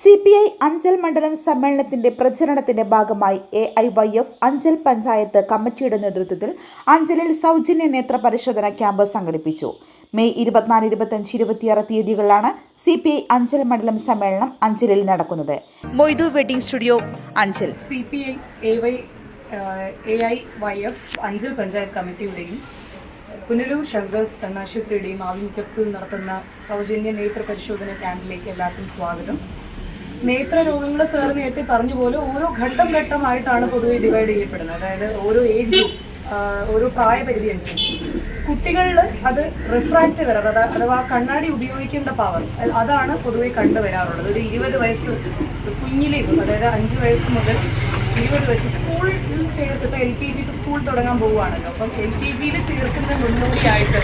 C P I Anchal മണ്ഡലം സമ്മേളനത്തിന്റെ പ്രചരണത്തിന്റെ ഭാഗമായി A I Y F Anchal panchayat കമ്മിറ്റിയുടെ നേതൃത്വത്തിൽ അഞ്ചലിൽ സൗജന്യ നേത്ര പരിശോധന ക്യാമ്പ് സംഘടിപ്പിച്ചു. മെയ് ഇരുപത്തിനാല് ഇരുപത്തഞ്ച് ഇരുപത്തിയാറ് തീയതികളിലാണ് സി പി ഐ അഞ്ചൽ മണ്ഡലം സമ്മേളനം അഞ്ചലിൽ നടക്കുന്നത്. Moidu wedding studio Anchal. C P I A Y A I Y F Anchal panchayat കമ്മിറ്റിയുടെയും Punalur Sankers കണ്ണാശുപത്രിയുടെയും ആഭിമുഖ്യത്തിൽ നടത്തുന്ന സൗജന്യ നേത്ര പരിശോധന ക്യാമ്പിലേക്ക് എല്ലാവർക്കും സ്വാഗതം. നേത്ര രോഗങ്ങൾ സാർ നേരത്തെ പറഞ്ഞ പോലെ ഓരോ ഘട്ടം ഘട്ടമായിട്ടാണ് പൊതുവെ ഡിവൈഡ് ചെയ്യപ്പെടുന്നത്. അതായത് ഓരോ ഏജ് ഗ്രൂപ്പ് ഓരോ പ്രായപരിധി അനുസരിച്ച്. കുട്ടികളിൽ അത് റിഫ്രാക്റ്റ് എറർ അഥവാ കണ്ണാടി ഉപയോഗിക്കേണ്ട പവർ അതാണ് പൊതുവെ കണ്ടുവരാറുള്ളത്. ഒരു ഇരുപത് വയസ്സ് കുഞ്ഞിലേക്കും അതായത് അഞ്ച് വയസ്സ് മുതൽ ഇരുപത് വയസ്സ് സ്കൂളിൽ ചേർത്ത് ഇപ്പോൾ എൽ കെ ജി സ്കൂൾ തുടങ്ങാൻ പോവുകയാണല്ലോ. അപ്പം എൽ കെ ജിയിൽ ചേർക്കുന്ന മുന്നോടിയായിട്ട്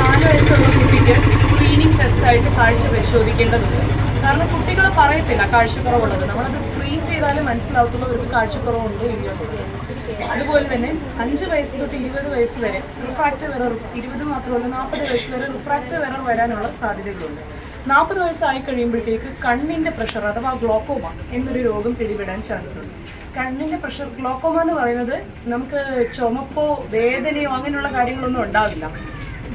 നാല് വയസ്സുള്ള കുട്ടിക്ക് സ്ക്രീനിങ് ടെസ്റ്റായിട്ട് കാഴ്ച പരിശോധിക്കേണ്ടതുണ്ട്. കാരണം കുട്ടികൾ പറയത്തില്ല കാഴ്ചക്കുറവുള്ളത്. നമ്മളത് സ്ക്രീൻ ചെയ്താലും മനസ്സിലാവത്തുള്ളൂ ഒരു കാഴ്ചക്കുറവുണ്ടോ ഇല്ലയോ. അതുപോലെ തന്നെ അഞ്ച് വയസ്സ് തൊട്ട് ഇരുപത് വയസ്സ് വരെ റിഫ്രാക്റ്റ് എറർ ഇരുപത് മാത്രമല്ല നാൽപ്പത് വയസ്സ് വരെ റിഫ്രാക്റ്റ് എറർ വരാനുള്ള സാധ്യതകളുണ്ട്. നാൽപ്പത് വയസ്സായി കഴിയുമ്പോഴത്തേക്ക് കണ്ണിന്റെ പ്രഷർ അഥവാ ഗ്ലോക്കോമ എന്നൊരു രോഗം പിടിപെടാൻ ചാൻസ് ഉണ്ട്. കണ്ണിന്റെ പ്രഷർ ഗ്ലോക്കോമ എന്ന് പറയുന്നത് നമുക്ക് ചുമപ്പോ വേദനയോ അങ്ങനെയുള്ള കാര്യങ്ങളൊന്നും ഉണ്ടാവില്ല.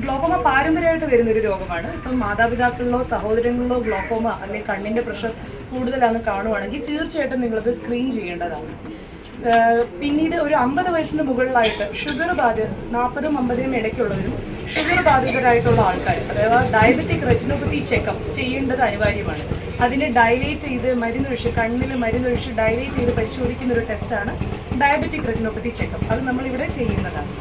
ഗ്ലോക്കോമ പാരമ്പര്യമായിട്ട് വരുന്ന ഒരു രോഗമാണ്. ഇപ്പം മാതാപിതാക്കളിലോ സഹോദരങ്ങളിലോ ഗ്ലോക്കോമ അല്ലെങ്കിൽ കണ്ണിന്റെ പ്രഷർ കൂടുതലാണ് കാണുവാണെങ്കിൽ തീർച്ചയായിട്ടും നിങ്ങളത് സ്ക്രീൻ ചെയ്യേണ്ടതാണ്. പിന്നീട് ഒരു അമ്പത് വയസ്സിന് മുകളിലായിട്ട് ഷുഗർ ബാധിത നാൽപ്പതും അമ്പതിനും ഇടയ്ക്കുള്ളവരും ഷുഗർ ബാധിതരായിട്ടുള്ള ആൾക്കാർ അഥവാ ഡയബറ്റിക് റെറ്റിനോപ്പത്തി ചെക്കപ്പ് ചെയ്യേണ്ടത് അനിവാര്യമാണ്. അതിന് ഡയലേറ്റ് ചെയ്ത് മരുന്നൊഴിച്ച് കണ്ണിൽ മരുന്നൊഴിച്ച് ഡയലേറ്റ് ചെയ്ത് പരിശോധിക്കുന്ന ഒരു ടെസ്റ്റാണ് ഡയബറ്റിക് റെറ്റിനോപ്പത്തി ചെക്കപ്പ് അത് നമ്മളിവിടെ ചെയ്യുന്നതാണ്.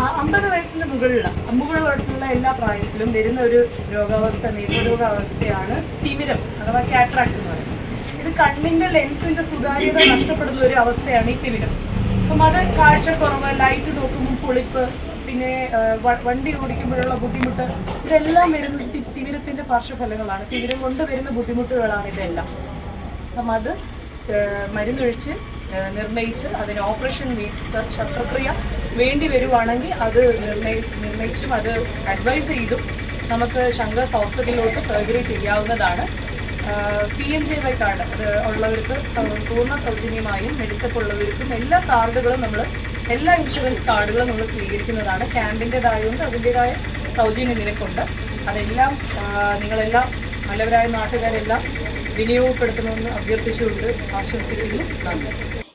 അമ്പത് വയസ്സിന് മുകളിലുള്ള മുകളിലോട്ടുള്ള എല്ലാ പ്രായത്തിലും വരുന്ന ഒരു രോഗാവസ്ഥ നേത്രരോഗാവസ്ഥയാണ് തിമിരം അഥവാ കാട്രാക്ട് എന്ന് പറയുന്നത്. ഇത് കണ്ണിന്റെ ലെൻസിന്റെ സുതാര്യത നഷ്ടപ്പെടുന്ന ഒരു അവസ്ഥയാണ് ഈ തിമിരം. അപ്പം അത് കാഴ്ചക്കുറവ് ലൈറ്റ് നോക്കുമ്പോൾ പൊളിപ്പ് പിന്നെ വണ്ടി ഓടിക്കുമ്പോഴുള്ള ബുദ്ധിമുട്ട് ഇതെല്ലാം വരുന്ന തിമിരത്തിന്റെ പാർശ്വഫലങ്ങളാണ്. തിമിരം കൊണ്ട് വരുന്ന ബുദ്ധിമുട്ടുകളാണ് ഇതെല്ലാം. അപ്പം അത് മരുന്നൊഴിച്ച് നിർണയിച്ച് അതിന് ഓപ്പറേഷൻ ശസ്ത്രക്രിയ വേണ്ടി വരുവാണെങ്കിൽ അത് നിർണയി നിർണയിച്ചും അത് അഡ്വൈസ് ചെയ്തും നമുക്ക് ശങ്കസ് ഹോസ്പിറ്റലിലോട്ട് സർജറി ചെയ്യാവുന്നതാണ്. P M J Y card ഉള്ളവർക്ക് പൂർണ സൗജന്യമായും മെഡിസപ്പ് ഉള്ളവർക്കും എല്ലാ കാർഡുകളും നമ്മൾ എല്ലാ ഇൻഷുറൻസ് കാർഡുകളും നമ്മൾ സ്വീകരിക്കുന്നതാണ്. ക്യാമ്പിന്റെതായതുകൊണ്ട് അതിന്റെതായ സൗജന്യ നിരക്കുണ്ട് അതെല്ലാം നിങ്ങളെല്ലാം നല്ലവരായ നാട്ടുകാരെല്ലാം വിനിയോഗപ്പെടുത്തണമെന്ന് അഭ്യർത്ഥിച്ചുകൊണ്ട് ആശംസിക്കുന്നു. നന്ദി.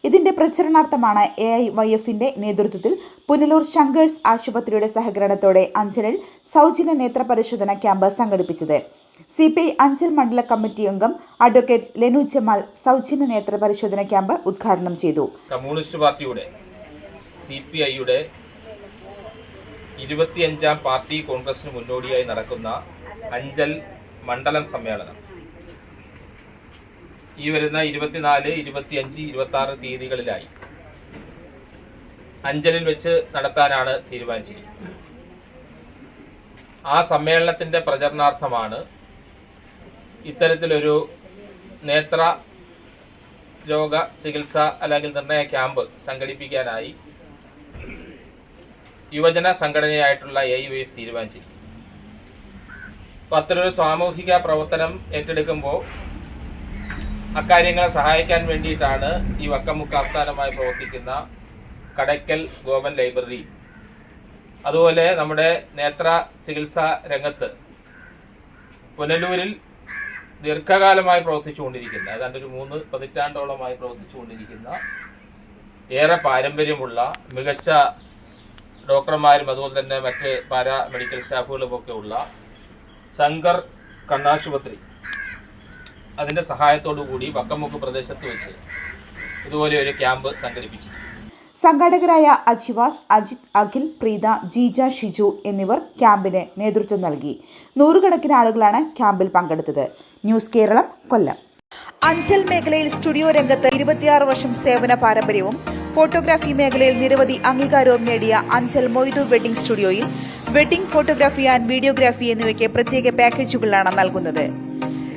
ഇതിന്റെ പ്രചരണാർത്ഥമാണ് എ ഐ വൈ എഫിന്റെ നേതൃത്വത്തിൽ പുനലൂർ ശങ്കേഴ്സ് ആശുപത്രിയുടെ സഹകരണത്തോടെ അഞ്ചലിൽ സൗജന്യ നേത്ര പരിശോധന ക്യാമ്പ് സംഘടിപ്പിച്ചത്. C P I Anchal Mandala committee അംഗം അഡ്വക്കേറ്റ് ലെനു ജമാൽ സൗജന്യ നേത്ര പരിശോധന ക്യാമ്പ് ഉദ്ഘാടനം ചെയ്തു. കമ്മ്യൂണിസ്റ്റ് പാർട്ടിയുടെ സി പി ഐയുടെ ഇരുപത്തിയഞ്ചാം പാർട്ടി കോൺഗ്രസിന് മുന്നോടിയായി നടക്കുന്ന അഞ്ചൽ മണ്ഡലം സമ്മേളനം. ഈ വരുന്ന ഇരുപത്തിനാല് ഇരുപത്തിയഞ്ച് ഇരുപത്തി ആറ് തീയതികളിലായി അഞ്ചലിൽ വെച്ച് നടത്താനാണ് തീരുമാനിച്ചിരിക്കുന്നത്. ആ സമ്മേളനത്തിന്റെ പ്രചരണാർത്ഥമാണ് ഇത്തരത്തിലൊരു നേത്ര രോഗ ചികിത്സ അല്ലെങ്കിൽ നിർണയ ക്യാമ്പ് സംഘടിപ്പിക്കാനായി യുവജന സംഘടനയായിട്ടുള്ള എ യു എഫ് തീരുമാനിച്ചിരിക്കുന്നു. അപ്പോൾ അത്തരൊരു സാമൂഹിക പ്രവർത്തനം ഏറ്റെടുക്കുമ്പോൾ അക്കാര്യങ്ങളെ സഹായിക്കാൻ വേണ്ടിയിട്ടാണ് ഈ വക്കമുക്ക് ആസ്ഥാനമായി പ്രവർത്തിക്കുന്ന കടയ്ക്കൽ ഗോവൻ ലൈബ്രറി. അതുപോലെ നമ്മുടെ നേത്ര ചികിത്സാ രംഗത്ത് പുനലൂരിൽ ദീർഘകാലമായി പ്രവർത്തിച്ചുകൊണ്ടിരിക്കുന്ന ഏതാണ്ട് ഒരു മൂന്ന് പതിറ്റാണ്ടോളമായി പ്രവർത്തിച്ചുകൊണ്ടിരിക്കുന്ന ഏറെ പാരമ്പര്യമുള്ള മികച്ച ഡോക്ടർമാരും അതുപോലെ തന്നെ മറ്റ് പാരാ മെഡിക്കൽ സ്റ്റാഫുകളുമൊക്കെ ഉള്ള ശങ്കർ കണ്ണാശുപത്രി. അതിന്റെ സഹായത്തോടു കൂടി വക്കമുക്ക് പ്രദേശത്ത് വെച്ച് ഇതുപോലെ ഒരു ക്യാമ്പ് സംഘടിപ്പിച്ചു. സംഘാടകരായ അജിവാസ് അജിത് അഖിൽ പ്രീത ജീജ ഷിജു എന്നിവർ ക്യാമ്പിന് നേതൃത്വം നൽകി. നൂറുകണക്കിന് ആളുകളാണ് ക്യാമ്പിൽ പങ്കെടുത്തത്. ന്യൂസ് കേരളം കൊല്ലം. അഞ്ചൽ മേഖലയിൽ സ്റ്റുഡിയോ രംഗത്ത് ഇരുപത്തിയാറ് വർഷം സേവന പാരമ്പര്യവും ഫോട്ടോഗ്രാഫി മേഖലയിൽ നിരവധി അംഗീകാരവും നേടിയ അഞ്ചൽ മൊയ്തു വെഡിംഗ് സ്റ്റുഡിയോയിൽ വെഡിംഗ് ഫോട്ടോഗ്രാഫി ആൻഡ് വീഡിയോഗ്രാഫി എന്നിവയ്ക്ക് പ്രത്യേക പാക്കേജുകളാണ് നൽകുന്നത്.